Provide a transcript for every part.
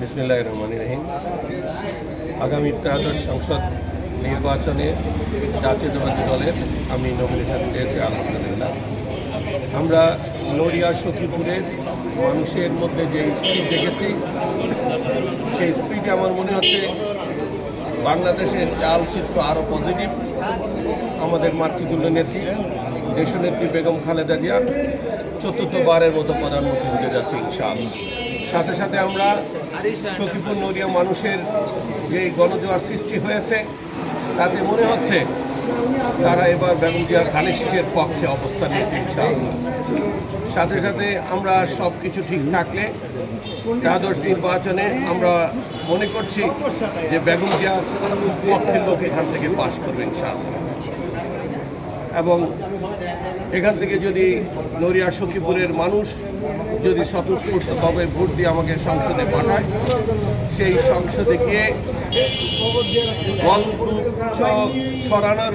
বিসমিল্লাহ রহমান রহিম। আগামী ত্রয়োদশ সংসদ নির্বাচনে জাতীয়তাবাদী দলের আমি নমিনেশন পেয়েছি, আলহামদুলিল্লাহ। আমরা নড়িয়া, সখীপুরের মানুষের মধ্যে যে স্পিড দেখেছি, সেই স্পিডে আমার মনে হচ্ছে বাংলাদেশের চালচিত্র আরও পজিটিভ আমাদের মাতৃতুল্য নেত্রী, দেশনেত্রী বেগম খালেদা জিয়া চতুর্থবারের মতো প্রধানমন্ত্রী হতে যাচ্ছে, ইনশাআল্লাহ। সাথে সাথে আমরা সখীপুর নড়িয়া মানুষের যে গণজোয়ার সৃষ্টি হয়েছে, তাতে মনে হচ্ছে তারা এবার বেগম জিয়ার পক্ষে অবস্থান নিয়েছে সাথে সাথে আমরা সব কিছু ঠিক থাকলে দ্বাদশ নির্বাচনে আমরা মনে করছি যে বেগম পক্ষের লোক এখান থেকে পাশ করবে, ইনশাআল্লাহ। এবং এখান থেকে যদি নড়িয়া সখীপুরের মানুষ যদি স্বতঃস্ফূর্তভাবে ভোট দিয়ে আমাকে সংসদে পাঠায়, সেই সংসদে গিয়ে গল্প ছড়ানোর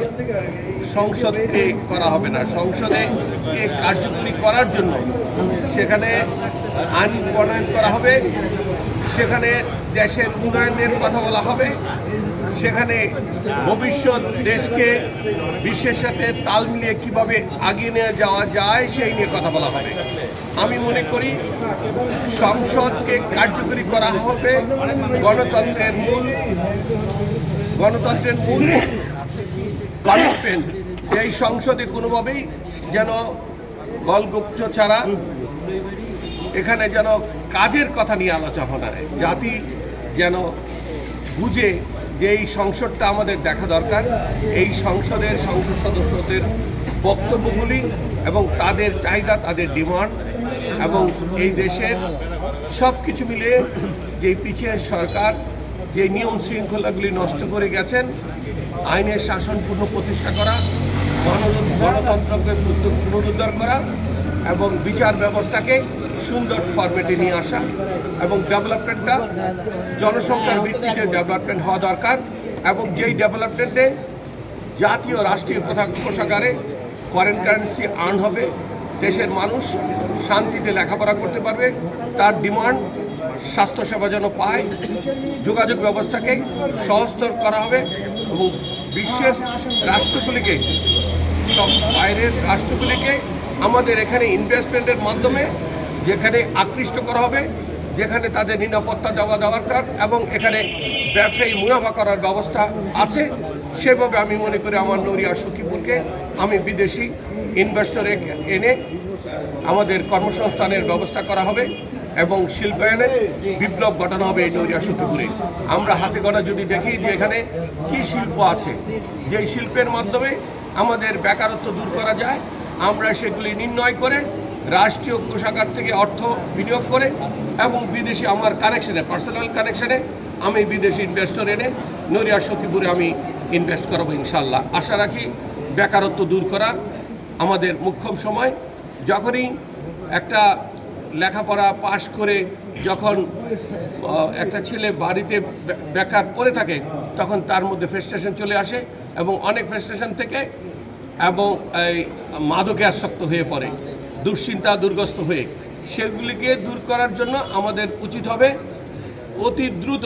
সংসদকে করা হবে না? সংসদে কে কার্যকরী করার জন্য সেখানে আইন প্রণয়ন করা হবে, সেখানে দেশের উন্নয়নের কথা বলা হবে। সেখানে ভবিষ্যৎ দেশকে বিশ্বের সাথে তাল মিলিয়ে কীভাবে আগিয়ে নিয়ে যাওয়া যায়, সেই নিয়ে কথা বলা হবে। আমি মনে করি, সংসদকে কার্যকরী করা হবে। গণতন্ত্রের মূল গণতন্ত্রের মূল কমিটমেন্ট এই সংসদে কোনোভাবেই যেন গলগুপ্ত ছাড়া এখানে যেন কাজের কথা নিয়ে আলোচনা হয় জাতি যেন বুঝে যে এই সংসদটা আমাদের দেখা দরকার। এই সংসদের সংসদ সদস্যদের বক্তব্যগুলি এবং তাদের চাহিদা, তাদের ডিমান্ড এবং এই দেশের সব কিছু মিলিয়ে যে পিছিয়ে সরকার যে নিয়ম শৃঙ্খলাগুলি নষ্ট করে গেছেন, আইনের শাসন পূর্ণ প্রতিষ্ঠা করা গণ- গণতন্ত্রকে পুনরুদ্ধার করা এবং বিচার ব্যবস্থাকে সুন্দর ফরম্যাটে নিয়ে আসা এবং ডেভেলপমেন্টটা জনসংখ্যার ভিত্তিতে ডেভেলপমেন্ট হওয়া দরকার এবং যেই ডেভেলপমেন্টে জাতীয় রাষ্ট্রীয় পোশাকারে ফরেন কারেন্সি আর্ন হবে, দেশের মানুষ শান্তিতে লেখাপড়া করতে পারবে, তার ডিমান্ড স্বাস্থ্যসেবা যেন পায়, যোগাযোগ ব্যবস্থাকে সহজতর করা হবে এবং বিশ্বের রাষ্ট্রগুলিকে, সব বাইরের রাষ্ট্রগুলিকে আমাদের এখানে ইনভেস্টমেন্টের মাধ্যমে যেখানে আকৃষ্ট করা হবে, যেখানে তাদের নিরাপত্তা দেওয়া দরকার এবং এখানে ব্যবসায়ী মুনাফা করার ব্যবস্থা আছে, সেভাবে আমি মনে করি আমার নড়িয়া সখীপুরকে আমি বিদেশি ইনভেস্টর এনে আমাদের কর্মসংস্থানের ব্যবস্থা করা হবে এবং শিল্পায়নের বিপ্লব ঘটানো হবে এই নড়িয়া সখীপুরে। আমরা হাতে গড়া যদি দেখি যে এখানে কি শিল্প আছে, যেই শিল্পের মাধ্যমে আমাদের বেকারত্ব দূর করা যায়, আমরা সেগুলি নির্ণয় করে রাষ্ট্রীয় কোষাগার থেকে অর্থ বিনিয়োগ করে এবং বিদেশি আমার কানেকশনে, পার্সোনাল কানেকশনে আমি বিদেশি ইনভেস্টর এনে নড়িয়া সখীপুরে আমি ইনভেস্ট করাবো ইনশাল্লাহ আশা রাখি বেকারত্ব দূর করার আমাদের মুখ্যম সময়। যখনই একটা লেখাপড়া পাশ করে যখন একটা ছেলে বাড়িতে বেকার পড়ে থাকে, তখন তার মধ্যে ফ্রাস্ট্রেশন চলে আসে এবং অনেক ফ্রাস্ট্রেশন থেকে এবং এই মাদকে আসক্ত হয়ে পড়ে। দুশ্চিন্তা দুর্গস্ত হয়ে সেগুলিকে দূর করার জন্য আমাদের উচিত হবে অতি দ্রুত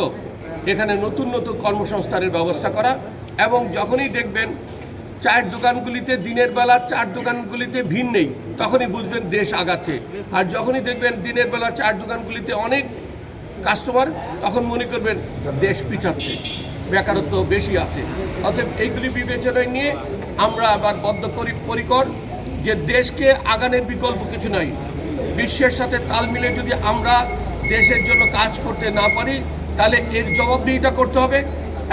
এখানে নতুন নতুন কর্মসংস্থানের ব্যবস্থা করা এবং যখনই দেখবেন চায়ের দোকানগুলিতে দিনের বেলা চার দোকানগুলিতে ভিড় নেই, তখনই বুঝবেন দেশ আগাচ্ছে। আর যখনই দেখবেন দিনের বেলা চার দোকানগুলিতে অনেক কাস্টমার তখন মনে করবেন দেশ পিছাচ্ছে, বেকারত্ব বেশি আছে। অতএব এইগুলি বিবেচনায় নিয়ে আমরা আবার বদ্ধ করি পরিকর যে দেশকে আগানের বিকল্প কিছু নাই। বিশ্বের সাথে তাল মিলে যদি আমরা দেশের জন্য কাজ করতে না পারি, তাহলে এর জবাবদিহিতা করতে হবে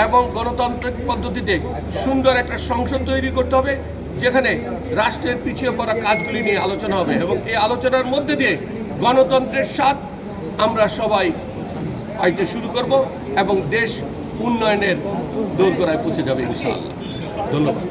এবং গণতান্ত্রিক পদ্ধতিতে সুন্দর একটা সংসদ তৈরি করতে হবে, যেখানে রাষ্ট্রের পিছিয়ে পড়া কাজগুলি নিয়ে আলোচনা হবে এবং এই আলোচনার মধ্যে দিয়ে গণতন্ত্রের স্বাদ আমরা সবাই পাইতে শুরু করব এবং দেশ উন্নয়নের দোরগোড়ায় পৌঁছে যাবে ইনশাআল্লাহ। ধন্যবাদ।